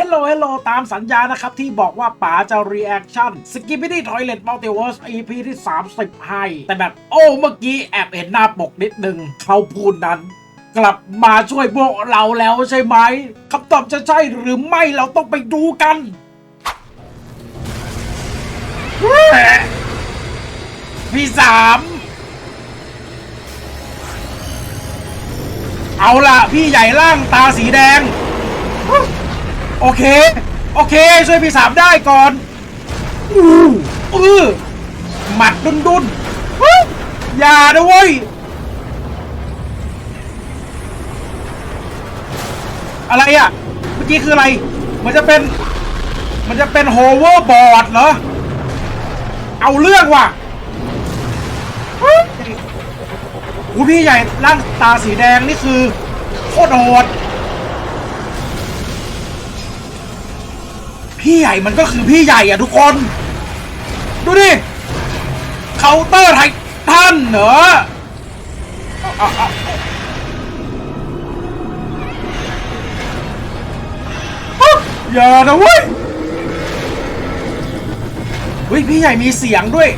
ฮลโลฮลโลตามสัญญานะครับ ที่บอกว่าป๋าจะรีแอคชั่นสกิปปี้ที่ทอยเลตมัลติเวิร์ส EP ที่ 30 ให้ แต่แบบโอ้เมื่อกี้แอบเห็นหน้าปกนิดนึงเขาพูดนั้น กลับมาช่วยพวกเราแล้วใช่ไหมคำตอบจะใช่หรือไม่เราต้องไปดูกันพี่สามเอาล่ะ พี่ใหญ่ร่างตาสีแดง โอเค โอเค ช่วยพี่สามได้ก่อนอู้อือหมัดดุนดุนฮึอย่านะเว้ย อะไรอะ เมื่อกี้คืออะไร มันจะเป็น มันจะเป็นโฮเวอร์บอร์ดเหรอ เอาเรื่องว่ะอู้พี่ใหญ่ร่างตาสีแดงนี่คือโคตรโหด พี่ใหญ่มันก็คือพี่ใหญ่อะทุกคน ดูดิเคาน์เตอร์ไททันเหรอออย่านะเว้ยเฮ้ย พี่ใหญ่มีเสียงด้วย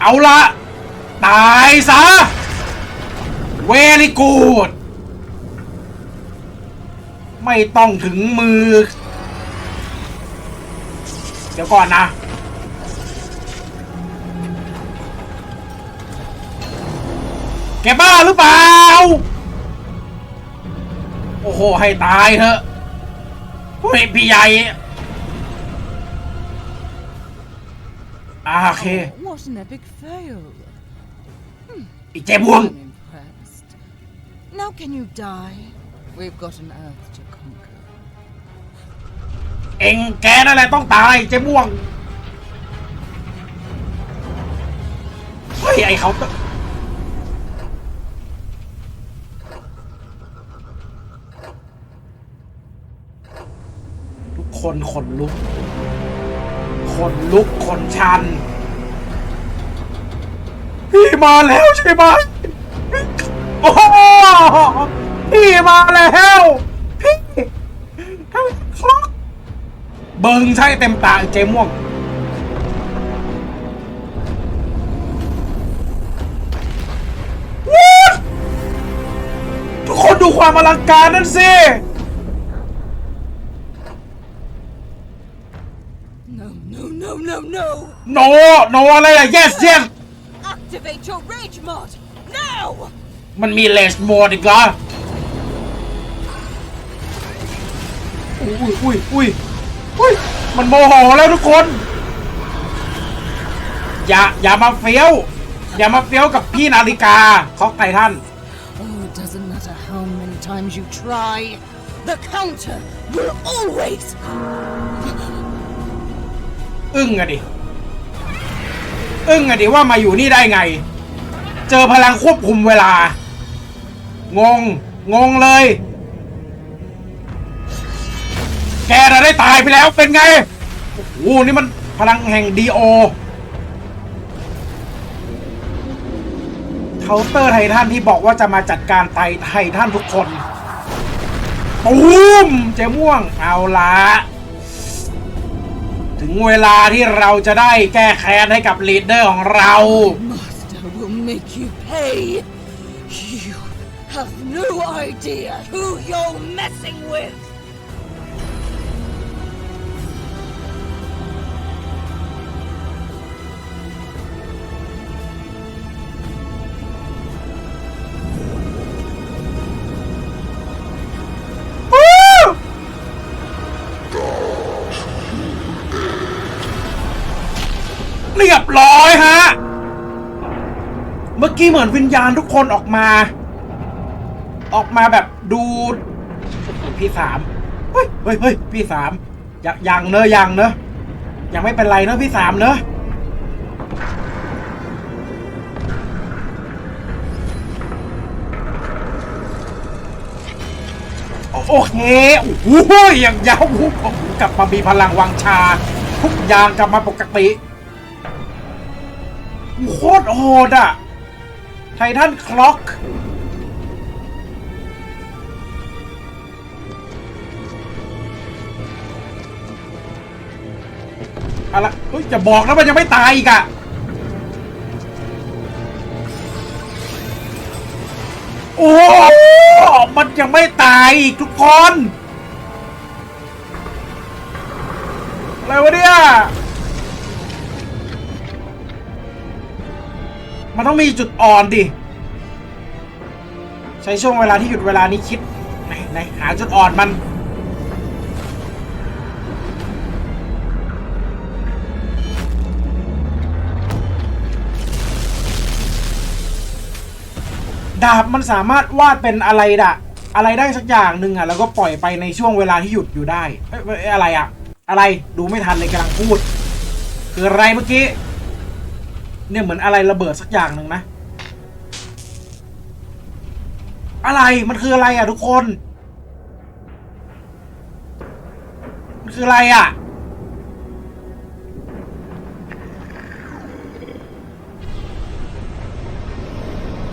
เอาละตายซะ very good ไม่ต้องถึงมือ เดี๋ยวก่อนนะ แกบ้าหรือเปล่า โอ้โห ให้ตายเถอะเฮ้ยพี่ใหญ่อ่าโอเค What an epic fail. อีเจบวง I'm impressed. Now can you die? We've got an earth to conquer. เองแกนั่นแหละต้องตายเจ๊ม่วง เฮ้ย ไอเขาน์ทุกคนขนลุก ขนลุกขนชัน พี่มาแล้วใช่ไหมโอ้ พี่มาแล้วพี่ทำไมคล็อกเบิงใช่เต็มตาไอ้เจม่วง What? ทุกคนดูความอลังการนั่นสิ No, no, no, no, no! โนโนอะไรอะ yes yes Activate your rage mod! Now! มันมีเลสโหมดอีกเหรอ อุ้ยอุ้ยอุ้ยอุ้ยมันโมโหแล้วทุกคน อย่าอย่ามาเฟี้ยว อย่ามาเฟี้ยวกับพี่นาฬิกาคอกไททัน Oh, it doesn't matter how many times you try. The counter will always อึ้งอะดิ อึ้งอะดิว่ามาอยู่นี่ได้ไง เจอพลังควบคุมเวลา งง งงเลย แกน่ะได้ตายไปแล้วเป็นไง โอ้โห นี่มันพลังแห่งดีโอเคาน์เตอร์ไททันที่บอกว่าจะมาจัดการไทไททันทุกคนตูมเจ๊ม่วง เอาละถึงเวลาที่เราจะได้แก้แค้นให้กับลีดเดอร์ของเรา Master will make you pay. You have no idea who you're messing with. เมื่อกี้เหมือนวิญญาณทุกคนออกมา ออกมาแบบดูพี่สามเฮ้ยเฮ้ยเฮ้ยพี่สามยังยังเนอะยังเนอะยังไม่เป็นไรเนอะพี่สามเนอะโอเคโอ้โหอย่างยาวกลับมามีพลังวังชา ทุกอย่างกลับมาปกติโคตรโหดอะ ไททันคล็อกอะไรจะบอกแล้วมันยังไม่ตายอีกอะโอ้มันยังไม่ตายอีกทุกคน อะไรวะเนี่ย มันต้องมีจุดอ่อนดิ ใช้ช่วงเวลาที่หยุดเวลานี้คิดไหนไหนหาจุดอ่อนมัน ดาบมันสามารถวาดเป็นอะไรดะอะไรได้สักอย่างหนึ่งอะ แล้วก็ปล่อยไปในช่วงเวลาที่หยุดอยู่ได้เอ้ยเอ้ยอะไรอะ อะไรดูไม่ทันเลยกำลังพูด คืออะไรเมื่อกี้ เนี่ยเหมือนอะไรระเบิดสักอย่างหนึ่งนะ อะไรมันคืออะไรอะทุกคน มันคืออะไรอะ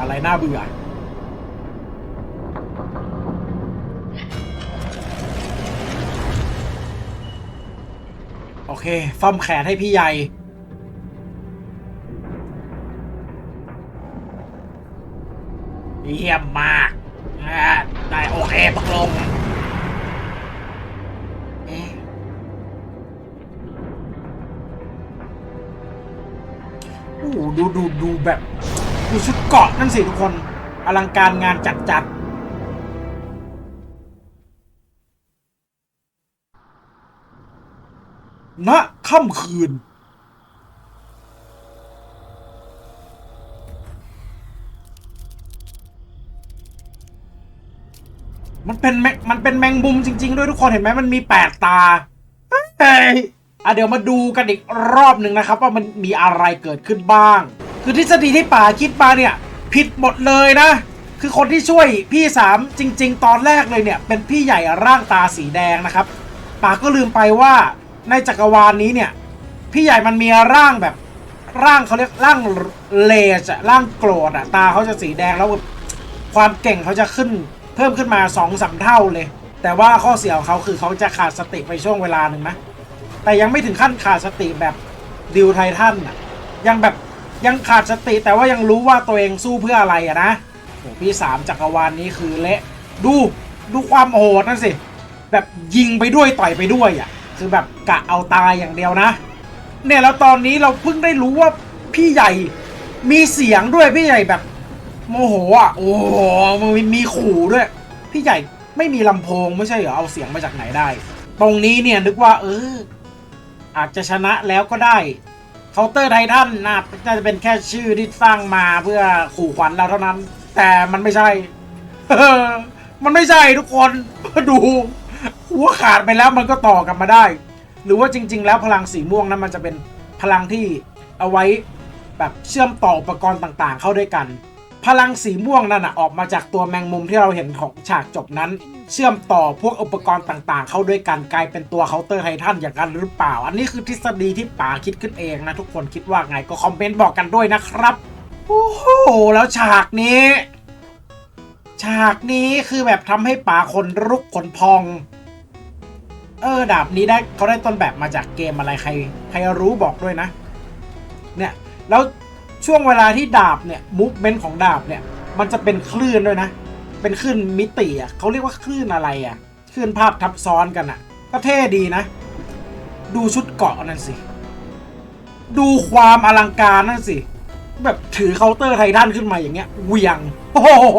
อะไรน่าเบื่อโอเคซ่อมแขนให้พี่ใหญ่ เยี่ยมมากได้โอเคตกลงเอ๊ะโอ้ดูดูดูแบบดูชุดเกาะนั่นสิทุกคน อลังการงานจัดจัดณค่ำคืน มันเป็นแมงมันเป็นแมงมุมจริง ๆ ด้วยทุกคนเห็นไหมมันมีแปดตาเฮ้ยอะเดี๋ยวมาดูกันอีกรอบหนึ่งนะครับ ว่ามันมีอะไรเกิดขึ้นบ้าง คือทฤษฎีที่ป่าคิดมาเนี่ย ผิดหมดเลยนะ คือคนที่ช่วยพี่สามจริง ๆ ตอนแรกเลยเนี่ย เป็นพี่ใหญ่ร่างตาสีแดงนะครับป่าก็ลืมไปว่าในจักรวาลนี้เนี่ย พี่ใหญ่มันมีร่างแบบร่างเขาเรียกร่างเลจอะร่างโกรธอะตาเขาจะสีแดงแล้วแบบความเก่งเขาจะขึ้น เพิ่มขึ้นมา2อสเท่าเลย แต่ว่าข้อเสียของเขาคือเขาจะขาดสติไปช่วงเวลาหนึ่งนะแต่ยังไม่ถึงขั้นขาดสติแบบดิวไททันอะยังแบบยังขาดสติแต่ว่ายังรู้ว่าตัวเองสู้เพื่ออะไรอะนะโหพี่สามจักรวาลนี้คือเละดูดูความโหดนั่นสิ แบบยิงไปด้วยต่อยไปด้วยอะคือแบบกะเอาตายอย่างเดียวนะ เนี่ยแล้วตอนนี้เราเพิ่งได้รู้ว่าพี่ใหญ่มีเสียงด้วยพี่ใหญ่แบบ โมโหอะ โอ้โหมันมีขู่ด้วย พี่ใหญ่ไม่มีลำโพงไม่ใช่เหรอ เอาเสียงมาจากไหนได้ ตรงนี้เนี่ยนึกว่า เออ อาจจะชนะแล้วก็ได้เคาน์เตอร์ไททันน่าน่าจะเป็นแค่ชื่อที่สร้างมาเพื่อขู่ขวัญเราเท่านั้น แต่มันไม่ใช่ มันไม่ใช่ทุกคนดู หัวขาดไปแล้วมันก็ต่อกลับมาได้ หรือว่าจริง ๆ แล้วพลังสีม่วงนั้นมันจะเป็นพลังที่เอาไว้แบบเชื่อมต่ออุปกรณ์ต่าง ๆ เข้าด้วยกัน พลังสีม่วงนั่นออกมาจากตัวแมงมุมที่เราเห็นของฉากจบนั้น เชื่อมต่อพวกอุปกรณ์ต่างๆ เข้าด้วยกันกลายเป็นตัวเคาน์เตอร์ไททันอย่างนั้นหรือเปล่า อันนี้คือทฤษฎีที่ป๋าคิดขึ้นเองนะ ทุกคนคิดว่าไงก็คอมเมนต์บอกกันด้วยนะครับ โอ้โห แล้วฉากนี้ ฉากนี้คือแบบทำให้ป๋าคนรุกขนพอง เออดาบนี้ได้เขาได้ต้นแบบมาจากเกมอะไรใคร ใครรู้บอกด้วยนะ เนี่ยแล้ว ช่วงเวลาที่ดาบเนี่ยมูฟเมนต์ของดาบเนี่ย มันจะเป็นคลื่นด้วยนะ เป็นคลื่นมิติอะเขาเรียกว่าคลื่นอะไรอะคลื่นภาพทับซ้อนกันอะ ก็เท่ดีนะ ดูชุดเกาะนั่นสิ ดูความอลังการนั่นสิ แบบถือเคาน์เตอร์ไททันขึ้นมาอย่างเงี้ยเหวียง โอ้โห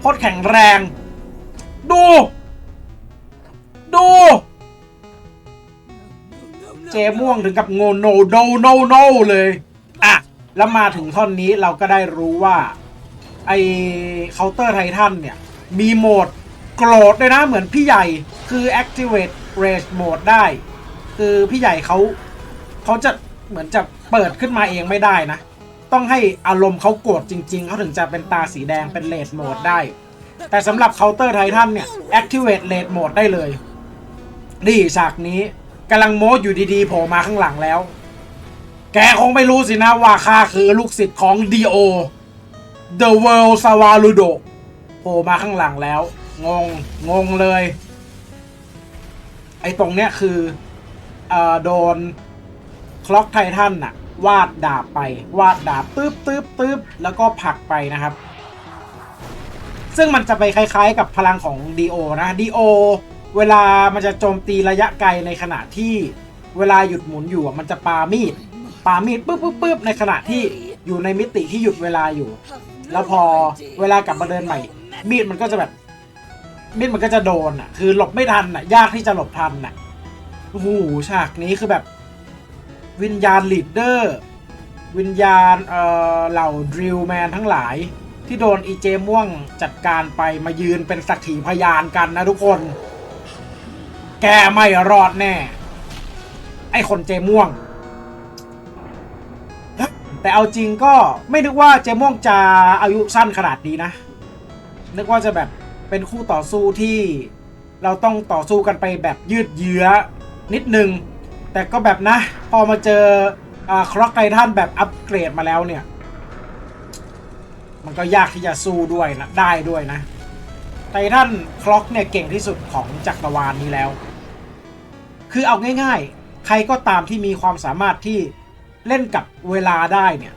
โคตรแข็งแรง ดู ดู เจม่วงถึงกับโงโนโนโนโนเลย แล้วมาถึงท่อนนี้เราก็ได้รู้ว่าไอเคาน์เตอร์ไททันเนี่ย มีโหมดโกรธด้วยนะเหมือนพี่ใหญ่คือ activate rage mode ได้ คือพี่ใหญ่เขาเขาจะเหมือนจะเปิดขึ้นมาเองไม่ได้นะ ต้องให้อารมณ์เขาโกรธจริง ๆ เขาถึงจะเป็นตาสีแดงเป็นเลดโหมดได้ แต่สำหรับเคาน์เตอร์ไททันเนี่ย activate rage mode ได้เลยนี่ฉากนี้กำลังโม้อยู่ดีๆโผล่มาข้างหลังแล้ว แกคงไม่รู้สินะว่าข้าคือลูกศิษย์ของดีโอ The World s a w a l u d o โผล่มาข้างหลังแล้ว งง งงเลย ไอ้ตรงเนี้ยคือเอ่อโดนคล็อกไททันน่ะ วาดดาบไป วาดดาบตึ๊บตึ๊บตึ๊บแล้วก็ผลักไปนะครับ ซึ่งมันจะไปคล้ายๆกับพลังของดีโอนะดีโอเวลามันจะโจมตีระยะไกลในขณะที่เวลาหยุดหมุนอยู่มันจะปามีด ปามีดปึ๊บปึ๊บปึ๊บในขณะที่อยู่ในมิติที่หยุดเวลาอยู่ แล้วพอเวลากลับมาเดินใหม่ มีดมันก็จะแบบ มีดมันก็จะโดนอะ คือหลบไม่ทันอะ ยากที่จะหลบทันอะโอ้โหฉากนี้คือแบบ วิญญาณลีดเดอร์ วิญญาณเอ่อเหล่าดริลแมนทั้งหลาย ที่โดนอีเจม่วงจัดการไปมายืนเป็นสักขีพยานกันนะทุกคน แกไม่รอดแน่ ไอคนเจม่วง แต่เอาจริงก็ไม่นึกว่าเจม่วงจะอายุสั้นขนาดนี้นะ นึกว่าจะแบบเป็นคู่ต่อสู้ที่เราต้องต่อสู้กันไปแบบยืดเยื้อนิดนึง แต่ก็แบบนะ พอมาเจอคร็อกไททันแบบอัปเกรดมาแล้วเนี่ย มันก็ยากที่จะสู้ด้วยนะได้ด้วยนะไททันคล็อกเนี่ยเก่งที่สุดของจักรวาลนี้แล้ว คือเอาง่ายๆ ใครก็ตามที่มีความสามารถที่ เล่นกับเวลาได้เนี่ย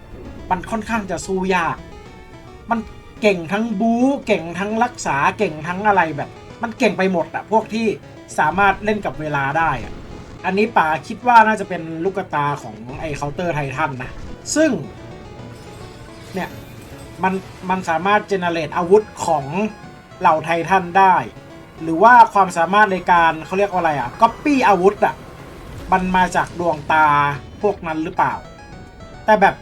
มันค่อนข้างจะสู้ยาก มันเก่งทั้งบู๊เก่งทั้งรักษาเก่งทั้งอะไรแบบ มันเก่งไปหมดอะพวกที่สามารถเล่นกับเวลาได้อะอันนี้ป๋าคิดว่าน่าจะเป็นลูกตาของไอ้เคาน์เตอร์ไททันนะ ซึ่ง เนี่ย มันมันสามารถเจเนเรตอาวุธของเหล่าไททันได้ หรือว่าความสามารถในการเขาเรียกว่าอะไรอะก๊อปปี้อาวุธอะมันมาจากดวงตา พวกนั้นหรือเปล่า แต่แบบ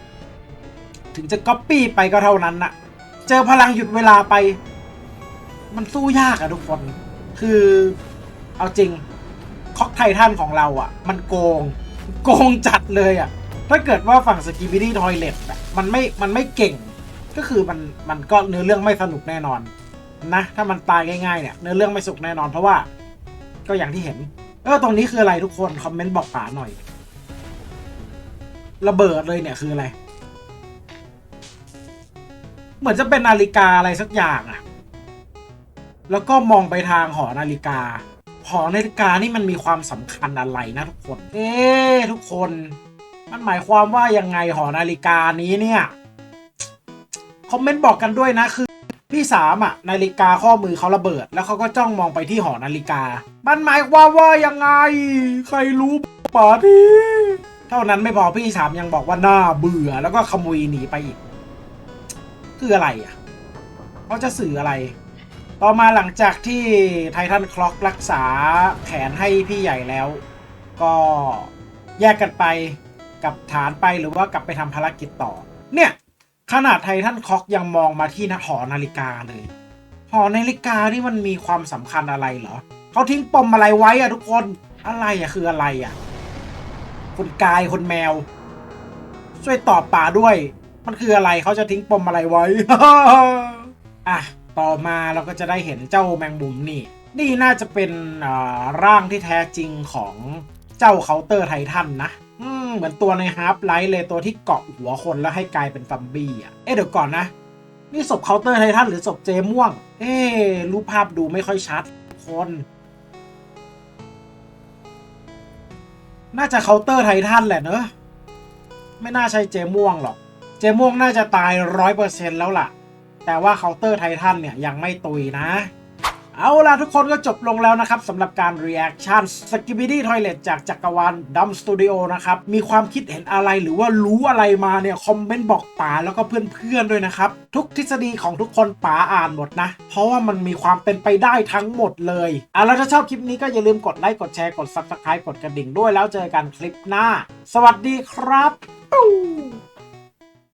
ถึงจะก๊อปปี้ไปก็เท่านั้นนะเจอพลังหยุดเวลาไป มันสู้ยากอะทุกคน คือเอาจริงคอกไททันของเราอะมันโกง โกงจัดเลยอะถ้าเกิดว่าฝั่งสกิบิดี้ทอยเลตมันไม่มันไม่เก่ง ก็คือมันมันก็เนื้อเรื่องไม่สนุกแน่นอนนะ ถ้ามันตายง่ายๆเนี่ยเนื้อเรื่องไม่สุกแน่นอนเพราะว่า ก็อย่างที่เห็น เออตรงนี้คืออะไรทุกคน คอมเมนต์บอกป๋าหน่อย ระเบิดเลยเนี่ยคืออะไร เหมือนจะเป็นนาฬิกาอะไรสักอย่างอะแล้วก็มองไปทางหอนาฬิกา หอนาฬิกานี่มันมีความสำคัญอะไรนะทุกคน เอ๊ทุกคน มันหมายความว่ายังไงหอนาฬิกานี้เนี่ย คอมเมนต์บอกกันด้วยนะคือพี่สามอะนาฬิกาข้อมือเขาระเบิด แล้วเขาก็จ้องมองไปที่หอนาฬิกา มันหมายความว่ายังไง ใครรู้ป่าที เท่านั้นไม่พอพี่สามยังบอกว่าน่าเบื่อแล้วก็ขโมยหนีไปอีก คืออะไรอะเขาจะสื่ออะไร ต่อมาหลังจากที่ไททันคล็อกรักษาแขนให้พี่ใหญ่แล้ว ก็แยกกันไปกับฐานไปหรือว่ากลับไปทำภารกิจต่อ เนี่ย ขนาดไททันคล็อกยังมองมาที่หอนาฬิกาเลยหอนาฬิกานี่มันมีความสำคัญอะไรเหรอเขาทิ้งปมอะไรไว้อะทุกคนอะไรอะคืออะไรอะ คนกายคนแมว ช่วยตอบป่าด้วย มันคืออะไรเขาจะทิ้งปมอะไรไว้ อะ ต่อมาเราก็จะได้เห็นเจ้าแมงมุมนี่ นี่น่าจะเป็นอ่าร่างที่แท้จริงของเจ้าเคาน์เตอร์ไททันนะเหมือนตัวในฮาร์ปไลท์เลยตัวที่เกาะหัวคนแล้วให้กลายเป็นซัมบี้อะ เอ๊ะเดี๋ยวก่อนนะ นี่ศพเคาน์เตอร์ไททันหรือศพเจม่วง เอ๊รูปภาพดูไม่ค่อยชัดคน น่าจะเคาน์เตอร์ไททันแหละเนอะไม่น่าใช่เจม่วงหรอก เจม่วงน่าจะตายร้อยเปอร์เซ็นต์แล้วล่ะ แต่ว่าเคาน์เตอร์ไททันเนี่ยยังไม่ตุยนะ เอาล่ะทุกคนก็จบลงแล้วนะครับสำหรับการ reaction Skibidi Toilet จากจักรวาล Dumb Studio นะครับ มีความคิดเห็นอะไรหรือว่ารู้อะไรมาเนี่ย คอมเมนต์บอกป๋าแล้วก็เพื่อนๆด้วยนะครับ ทุกทฤษฎีของทุกคนป๋าอ่านหมดนะ เพราะว่ามันมีความเป็นไปได้ทั้งหมดเลยอะแล้วถ้าชอบคลิปนี้ก็อย่าลืมกดไลค์กดแชร์กด Subscribe กดกระดิ่งด้วยแล้วเจอกันคลิปหน้า สวัสดีครับ